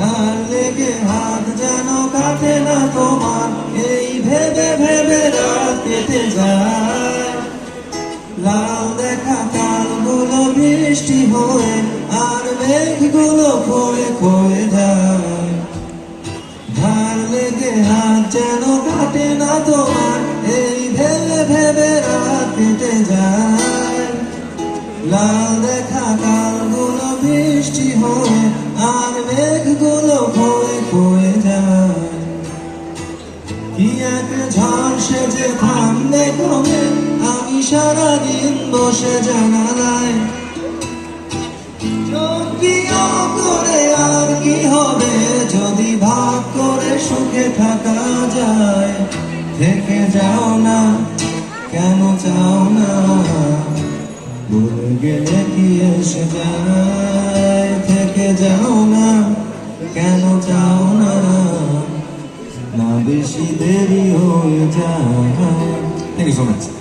ধার লেগে হাত যেন কাটে না তোমার, এই ভেবে ভেবে রাত কেটে যায়। লাল দেখা কালগুলো বৃষ্টি হয়ে, আর মেঘগুলো ক্ষয়ে ক্ষয়ে যায়। ধার লেগে হাত যেন কাটে না তোমার, এই ভেবে ভেবে রাত কেটে যায়। লাল দেখা কালগুলো বৃষ্টি হয়ে আমি আর কি হবে? যদি ভাগ করে সুখে থাকা যায়, থেকে যাও না, কেন চাও না? কি এসে থেকে যাও না, কেন চাও বেশি দেরি হয়ে যায় থ্যাংক ইউ সো মাচ